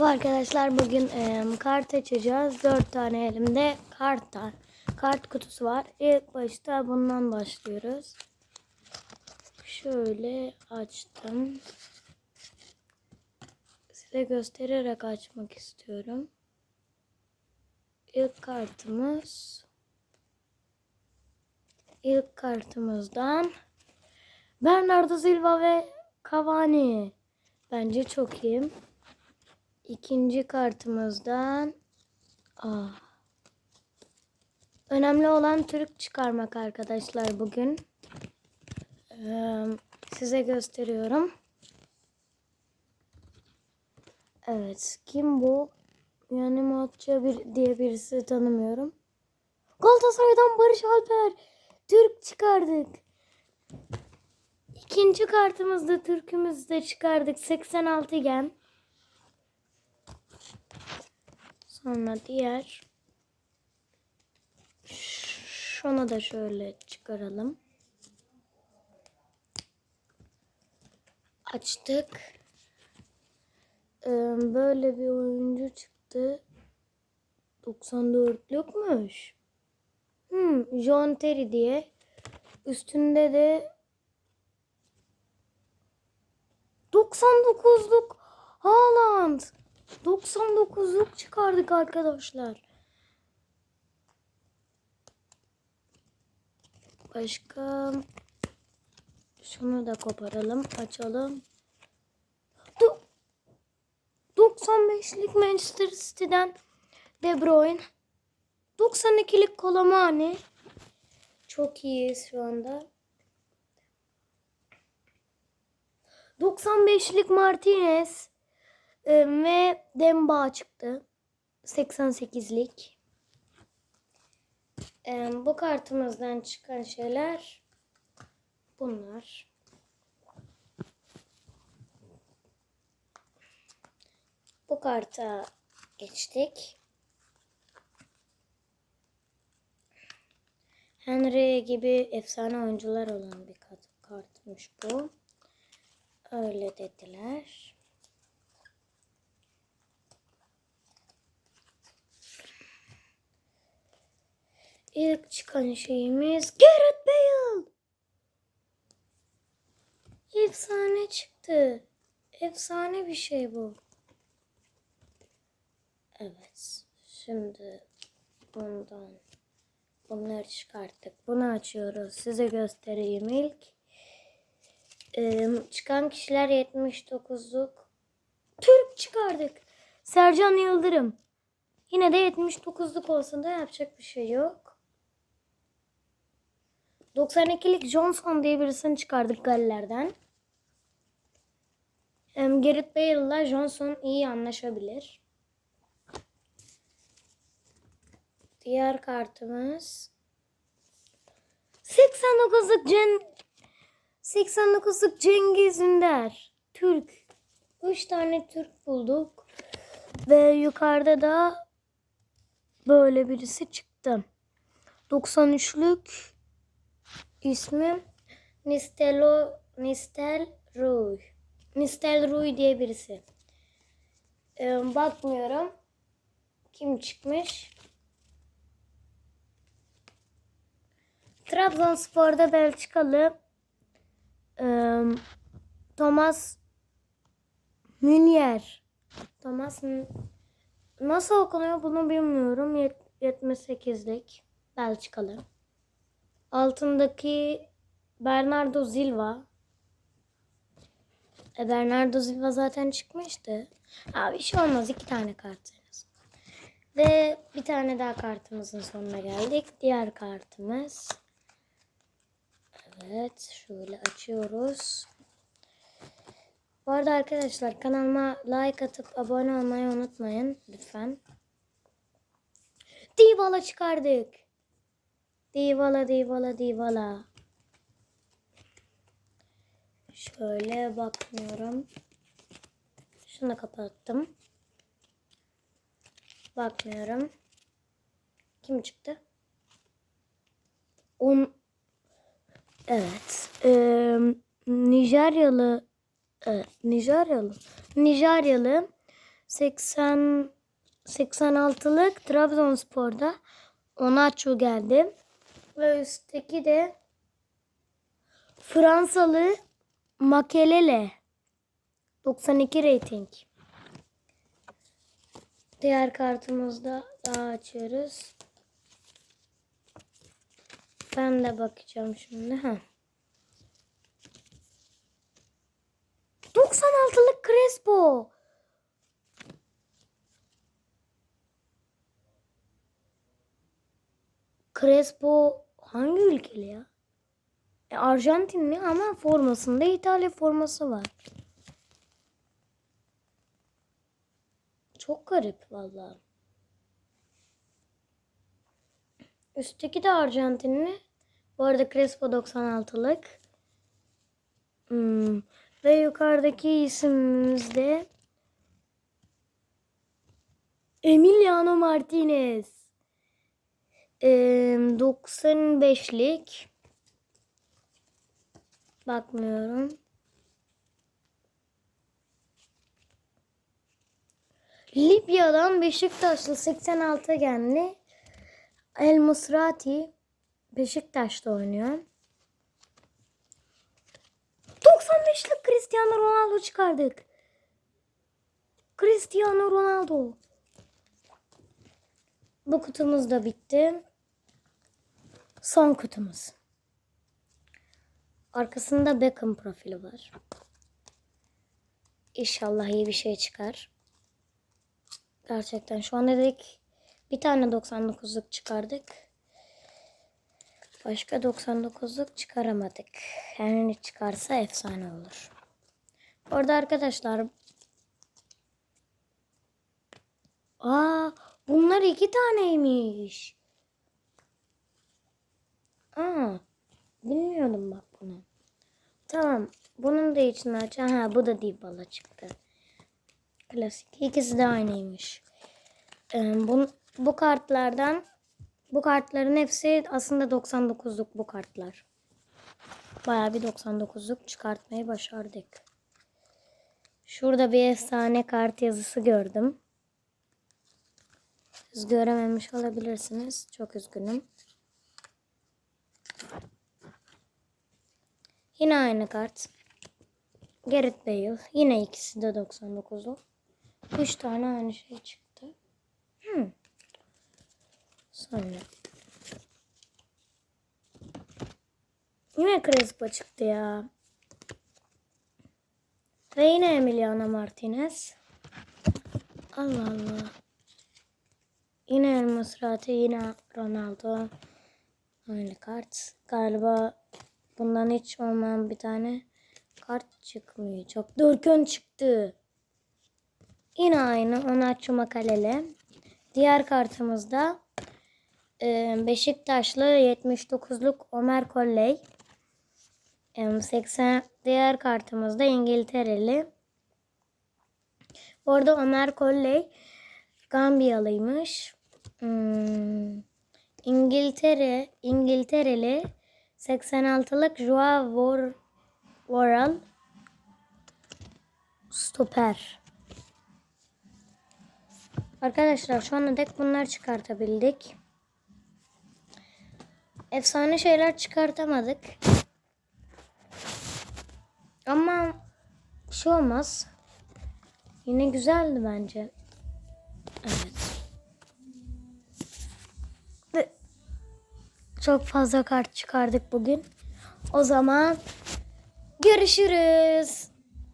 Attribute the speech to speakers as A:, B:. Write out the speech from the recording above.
A: Merhaba arkadaşlar. Bugün e, kart açacağız. 4 tane elimde kart var. Kart kutusu var. İlk başta bundan başlıyoruz. Şöyle açtım. Size göstererek açmak istiyorum. İlk kartımız ilk kartımızdan Bernardo Silva ve Cavani. Bence çok iyi. İkinci kartımızdan ah. Önemli olan Türk çıkarmak arkadaşlar bugün. Ee, size gösteriyorum. Evet. Kim bu? Yani Matça bir, diye birisi tanımıyorum. Galatasaray'dan Barış Alper. Türk çıkardık. İkinci kartımızda Türk'ümüzü de çıkardık. 86 gen. Sonra diğer şunu da şöyle çıkaralım. Açtık. Ee, böyle bir oyuncu çıktı. 94'lükmüş. Hmm, John Terry diye. Üstünde de 99'luk Haaland. 99'luk çıkardık arkadaşlar. Başka şunu da koparalım, açalım. Du- 95'lik Manchester City'den De Bruyne. 92'lik Kolomani. Çok iyiyiz şu anda. 95'lik Martinez e, ve Demba çıktı. 88'lik. E, bu kartımızdan çıkan şeyler bunlar. Bu karta geçtik. Henry gibi efsane oyuncular olan bir kart, kartmış bu. Öyle dediler. İlk çıkan şeyimiz Gareth Bale. Efsane çıktı. Efsane bir şey bu. Evet. Şimdi bundan bunları çıkarttık. Bunu açıyoruz. Size göstereyim ilk. Ee, çıkan kişiler 79'luk. Türk çıkardık. Sercan Yıldırım. Yine de 79'luk olsun da yapacak bir şey yok. 92'lik Johnson diye birisini çıkardık Galler'den. Hem Gareth Bale'la Johnson iyi anlaşabilir. Diğer kartımız 89'luk Cen 89'luk Cengiz Ünder. Türk. 3 tane Türk bulduk. Ve yukarıda da böyle birisi çıktı. 93'lük ismi Nistelo Nistel Ruy. Nistel Ruy diye birisi. Ee, bakmıyorum. Kim çıkmış? Trabzonspor'da Belçikalı ee, Thomas Münier. Thomas nasıl okunuyor bunu bilmiyorum. Yet- 78'lik Belçikalı. Altındaki Bernardo Silva. E Bernardo Silva zaten çıkmıştı. Abi bir şey olmaz. iki tane kart. Ve bir tane daha kartımızın sonuna geldik. Diğer kartımız. Evet. Şöyle açıyoruz. Bu arada arkadaşlar kanalıma like atıp abone olmayı unutmayın. Lütfen. Divala çıkardık. Divala, Divala, Divala. Şöyle bakmıyorum. Şunu kapattım. Bakmıyorum. Kim çıktı? On... Evet. Ee, Nijeryalı evet, Nijeryalı Nijeryalı 80 86'lık Trabzonspor'da Onaçu geldi. Ve üstteki de Fransalı Makelele 92 rating. Diğer kartımızda daha açıyoruz. Ben de bakacağım şimdi. Ha. 96'lık Crespo. Crespo hangi ülkeli ya? E, Arjantinli ama formasında İtalya forması var. Çok garip vallahi. Üstteki de Arjantinli. Bu arada Crespo 96'lık. Hmm. Ve yukarıdaki isimimiz de Emiliano Martinez. Ee, 95'lik. Bakmıyorum. Libya'dan Beşiktaşlı 86 genli El Musrati Beşiktaş'ta oynuyor. 95'lik Cristiano Ronaldo çıkardık. Cristiano Ronaldo. Bu kutumuz da bitti. Son kutumuz. Arkasında Beckham profili var. İnşallah iyi bir şey çıkar. Gerçekten şu an dedik bir tane 99'luk çıkardık. Başka 99'luk çıkaramadık. Yani çıkarsa efsane olur. Orada arkadaşlar Aa, bunlar iki taneymiş. Aa, bilmiyordum bak bunu. Tamam. Bunun da içini aç. Ha, bu da Dybala çıktı. Klasik. İkisi de aynıymış. Ee, bu, bu kartlardan bu kartların hepsi aslında 99'luk bu kartlar. Bayağı bir 99'luk çıkartmayı başardık. Şurada bir efsane kart yazısı gördüm. Siz görememiş olabilirsiniz. Çok üzgünüm. Yine aynı kart. Gareth Bale. Yine ikisi de 99'lu. 3 tane aynı şey çıktı. Hmm. Sonra. Yine Crespo çıktı ya. Ve yine Emiliano Martinez. Allah Allah. Yine El Musrati, yine Ronaldo. Aynı kart. Galiba bundan hiç olmayan bir tane kart çıkmıyor. Çok dörkön çıktı. Yine aynı. Onaçu Makalele. Diğer kartımızda e, Beşiktaşlı 79'luk Ömer Kolley. E, 80 diğer kartımızda İngiltereli. Orada Ömer Kolley Gambiyalıymış. Hmm, İngiltere İngiltereli 86'lık Joao War, Warral stoper. Arkadaşlar şu ana dek bunlar çıkartabildik. Efsane şeyler çıkartamadık. Ama bir şey olmaz. Yine güzeldi bence. Çok fazla kart çıkardık bugün. O zaman görüşürüz.